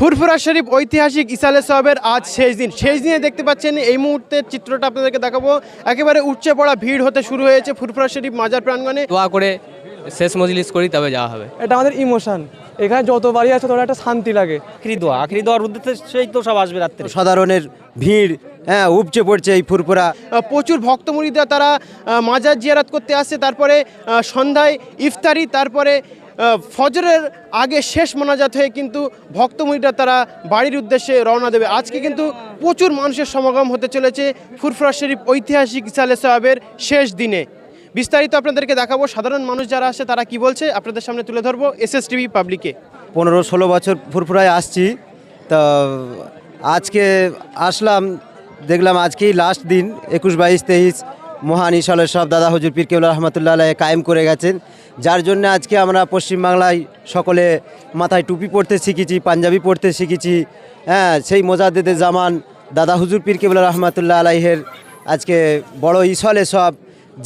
ফুরফুরা শরীফ ঐতিহাসিক ইসালে সাহেবের আজ শেষ দিন। শেষ দিনে দেখতে পাচ্ছেন এই মুহূর্তের চিত্রটা আপনাদেরকে দেখাবো। একেবারে উচ্চে পড়া ভিড় হতে শুরু হয়েছে ফুরফুরা শরীফ মাজার প্রাঙ্গণে। দোয়া করে শেষ মজলিস করি তবে যাওয়া হবে। এটা আমাদের ইমোশন। এখানে যত বাড়ি আছে তোরা একটা শান্তি লাগে। আখরি দোয়া আখরি দোয়ার উদ্দেশ্যেই তো সব আসবে রাত্রে। সাধারণের ভিড় হ্যাঁ উপচে পড়ছে এই ফুরফুরা। প্রচুর ভক্ত মুরিদরা তারা মাজার জিয়ারাত করতে আসছে তারপরে সন্ধ্যায় ইফতারি তারপরে ফজরের আগে শেষ মোনাজাত হয়ে কিন্তু ভক্ত মুরিদরা তারা বাড়ির উদ্দেশ্যে রওনা দেবে। আজকে কিন্তু প্রচুর মানুষের সমাগম হতে চলেছে ফুরফুরা শরীফ ঐতিহাসিক ইসালে সাহেবের শেষ দিনে। বিস্তারিত আপনাদেরকে দেখাবো। সাধারণ মানুষ যারা আসে তারা কি বলছে আপনাদের সামনে তুলে ধরবো এস এস টিভি পাবলিকে। পনেরো ষোলো বছর ফুরফুরায় আসছি। তা আজকে আসলাম দেখলাম আজকেই লাস্ট দিন, একুশ বাইশ তেইশ, মহান ইশালের সব দাদা হুজুর পীর কেবলা রহমতুল্লাহ আলাইহ কায়েম করে গেছেন। যার জন্য আজকে আমরা পশ্চিমবাংলায় সকলে মাথায় টুপি পরতে শিখেছি, পাঞ্জাবি পরতে শিখেছি। হ্যাঁ সেই মোজাদ্দেদে জামান দাদা হুজুর পীর কেবলা রহমতুল্লাহ আলাইহের আজকে বড় ইসলে সব।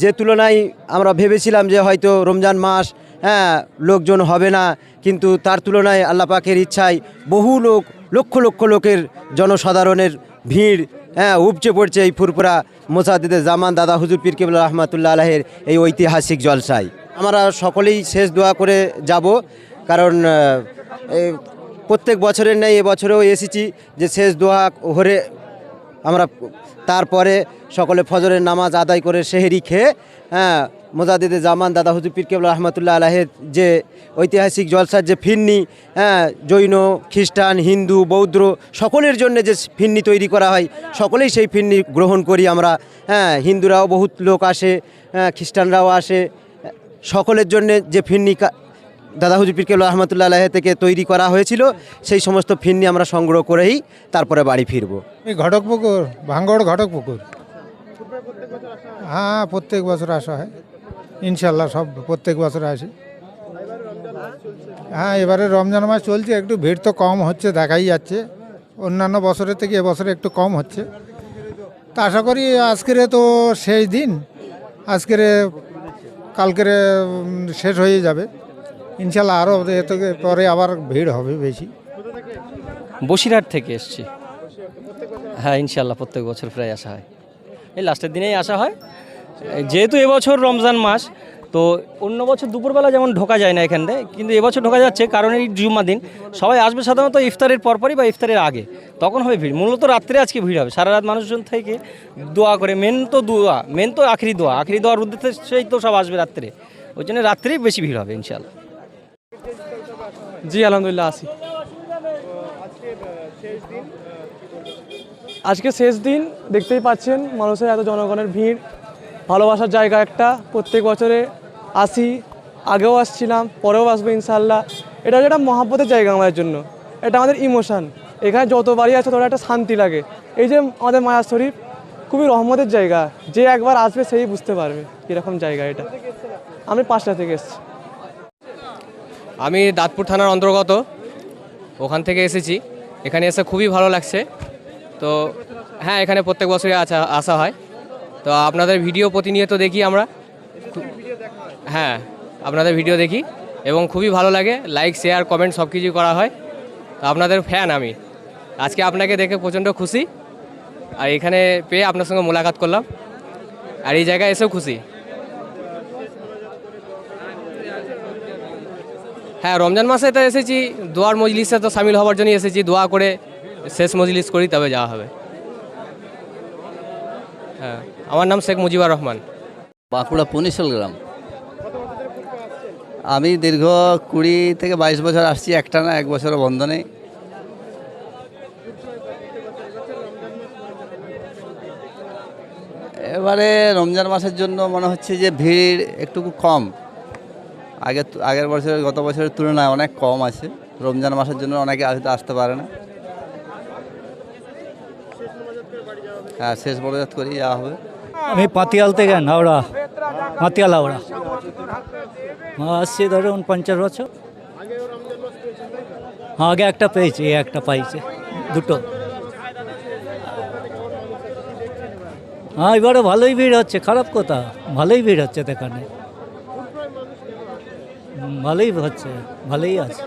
যে তুলনায় আমরা ভেবেছিলাম যে হয়তো রমজান মাস হ্যাঁ লোকজন হবে না, কিন্তু তার তুলনায় আল্লাহ পাকের ইচ্ছায় বহু লোক, লক্ষ লক্ষ লোকের জনসাধারণের ভিড় হ্যাঁ উপচে পড়ছে এই ফুরপুরা মোসাদিদের জামান দাদা হুজুর পীর কেবল রহমাতুল্লাহ আলহের এই ঐতিহাসিক জলসায়। আমরা সকলেই শেষ দোয়া করে যাব, কারণ প্রত্যেক বছরের নেই এবছরেও এসেছি যে শেষ দোয়া হরে আমরা তারপরে সকলে ফজরের নামাজ আদায় করে সেহেরি খেয়ে হ্যাঁ মোজাদিদে জামান, দাদা হুজুর পীর কেবল রহমতুল্লাহ আলাহের যে ঐতিহাসিক জলসার যে ফিরনি হ্যাঁ জৈন, খ্রিস্টান, হিন্দু, বৌদ্ধ সকলের জন্য যে ফিরনি তৈরি করা হয়, সকলেই সেই ফিরনি গ্রহণ করি আমরা। হ্যাঁ হিন্দুরাও বহুত লোক আসে হ্যাঁ খ্রিস্টানরাও আসে। সকলের জন্য যে ফিরনি কা- দাদা হুজুর পীর কেবল রহমতুল্লাহ আলাহ থেকে তৈরি করা হয়েছিল, সেই সমস্ত ফিরনি আমরা সংগ্রহ করেই তারপরে বাড়ি ফিরবো। এই ঘটকপুকুর, ভাঙ্গড় ঘটকপুকুর? হ্যাঁ প্রত্যেক বছর আসা হয়। ইনশাল্লাহ সব প্রত্যেক বছর আসি। হ্যাঁ এবারে রমজান মাস চলছে, একটু ভিড় তো কম হচ্ছে, দেখাই যাচ্ছে। অন্যান্য বছরের থেকে এবছরে একটু কম হচ্ছে। তা আশা করি আজকের তো শেষ দিন, আজকের কালকের শেষ হয়ে যাবে। ইনশাল্লাহ আরও থেকে পরে আবার ভিড় হবে বেশি। বসিরহাট থেকে এসছি। হ্যাঁ ইনশাল্লাহ প্রত্যেক বছর প্রায় আসা হয়। এই লাস্টের দিনেই আসা হয়। যেহেতু এবছর রমজান মাস, তো অন্য বছর দুপুরবেলা যেমন ঢোকা যায় না এখান থেকে কিন্তু এবছর ঢোকা যাচ্ছে, কারণ এই জুম্মা দিন, সবাই আসবে সাধারণত ইফতারের পরপরই বা ইফতারের আগে, তখন হবে ভিড়, মূলত রাত্রে আজকে ভিড় হবে, সারা রাত মানুষজন থেকে দোয়া করে মেন তো দোয়া মেন তো আখরি দোয়া, আখরি দোয়ার উদ্দেশ্যেই তো সব আসবে রাত্রে, ওই জন্য রাত্রেই বেশি ভিড় হবে ইনশাল্লাহ জি, আলহামদুলিল্লাহ আসি আজকে শেষ দিন, দেখতেই পাচ্ছেন, মানুষের এত জনগণের ভিড় ভালোবাসার জায়গা একটা। প্রত্যেক বছরে আসি, আগেও আসছিলাম, পরেও আসব ইনশাল্লাহ এটা হচ্ছে একটা মহাব্বতের জায়গা আমাদের জন্য। এটা আমাদের ইমোশান এখানে যতবারই আছে তোরা একটা শান্তি লাগে। এই যে আমাদের মায়ার শরীফ, খুবই রহমতের জায়গা। যে একবার আসবে সেই বুঝতে পারবে কীরকম জায়গা এটা। আমি পাঁচটা থেকে এসেছি। আমি দাঁতপুর থানার অন্তর্গত। ওখান থেকে এসেছি। এখানে এসে খুবই ভালো লাগছে। তো হ্যাঁ এখানে প্রত্যেক বছরই আসা আসা হয়। তো আপনাদের ভিডিও প্রতিনিয়ত দেখি আমরা। হ্যাঁ আপনাদের ভিডিও দেখি এবং খুবই ভালো লাগে। লাইক শেয়ার কমেন্ট সব কিছুই করা হয়। তো আপনাদের ফ্যান আমি। আজকে আপনাকে দেখে প্রচণ্ড খুশি। আর এখানে পেয়ে আপনার সঙ্গে মোলাকাত করলাম। আর এই জায়গায় এসেও খুশি। হ্যাঁ রমজান মাসে তো এসেছি। দোয়ার মজলিসে তো সামিল হওয়ার জন্য এসেছি। দোয়া করে শেষ মজলিস করি, তবে যাওয়া হবে। হ্যাঁ। আমার নাম শেখ মুজিবুর রহমান। বাঁকুড়া পুনিশল গ্রাম। আমি দীর্ঘ কুড়ি থেকে বাইশ বছর আসছি একটা না এক বছরও বন্ধ নেই। এবারে রমজান মাসের জন্য মনে হচ্ছে যে ভিড় একটু কম। আগের আগের বছরের, গত বছরের তুলনায় অনেক কম আছে। রমজান মাসের জন্য অনেকে আসতে পারে না। হ্যাঁ শেষ বড়জাত করেই যাওয়া হবে। আমি পাতিয়াল থেকে হাওড়া পাতিয়াল হাওড়া। আসছি ধরুন পঞ্চাশ বছর। হ্যাঁ, আগে একটা পেয়েছি একটা পাইছে দুটো। হ্যাঁ এবারে ভালোই ভিড় হচ্ছে খারাপ কথা ভালোই ভিড় হচ্ছে তো এখানে ভালোই হচ্ছে ভালোই আছে।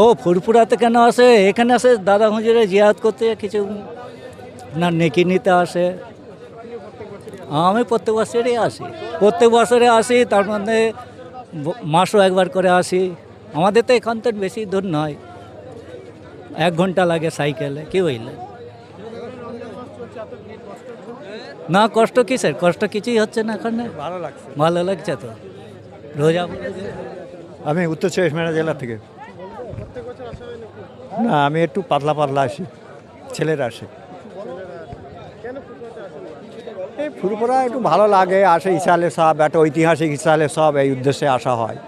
ও ফুরফুরাতে কেন আসে? এখানে আসে দাদা হুজুরে জিয়াত করতে কিছু না নেকি নিতে আসে। আমি প্রত্যেক বছরই আসি। প্রত্যেক বছরে আসি তার মধ্যে মাসও একবার করে আসি। আমাদের তো এখান থেকে বেশি দূর নয়। এক ঘণ্টা লাগে সাইকেলে কি হইলে? না কষ্ট কী স্যার কষ্ট কিছুই হচ্ছে না এখানে। ভালো লাগছে। ভালো লাগছে তো। রোজা আমি উত্তর চব্বিশ পরগনা জেলা থেকে। না আমি একটু পাতলা পাতলা আসি। ছেলেরা আসে। এই ফুরফুরা একটু ভালো লাগে, আসে ইসালে সব, একটা ঐতিহাসিক ইসালে সব এই উদ্দেশ্যে আসা হয়।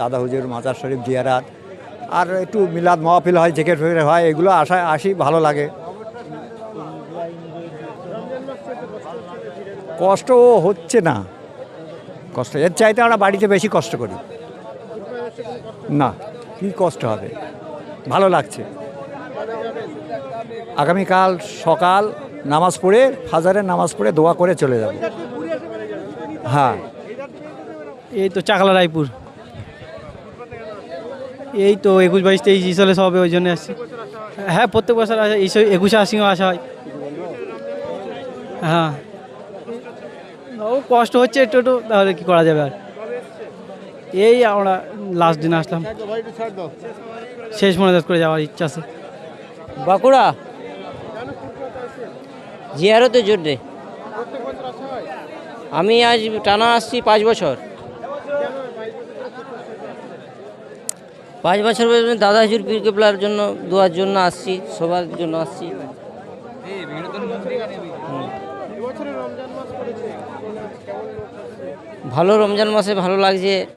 দাদা হুজুর, মাজার শরীফ, জিয়ারাত, আর একটু মিলাদ মহফিল হয় জেকেট ফেকেট হয়, এগুলো আসা, আসি, ভালো লাগে। কষ্ট হচ্ছে না। কষ্ট, এর চাইতে আমরা বাড়িতে বেশি কষ্ট করি। না, কি কষ্ট হবে? ভালো লাগছে। আগামীকাল সকাল নামাজ পড়ে ফাজারের নামাজ পড়ে দোয়া করে চলে যাব। হ্যাঁ। এই তো চাকলা রায়পুর। এই তো একুশ বাইশ তেইশ সালে সবে ওই জন্য আসছি। হ্যাঁ প্রত্যেক বছর আসে এই সব একুশে আশিও আসা হয়। হ্যাঁ। ও কষ্ট হচ্ছে একটু একটু তাহলে কী করা যাবে আর? এই আমরা লাস্ট দিন আসলাম। শেষ মনে করে যাওয়ার ইচ্ছা আছে। বাঁকুড়া? জিয়ারতের জন্যে। আমি আজ টানা আসছি পাঁচ বছর। পাঁচ বছর পর্যন্ত দাদা হুজুর পীর কেবলার জন্য দোয়ার জন্য আসছি, সবার জন্য আসছি। ভালো রমজান মাসে ভালো লাগছে।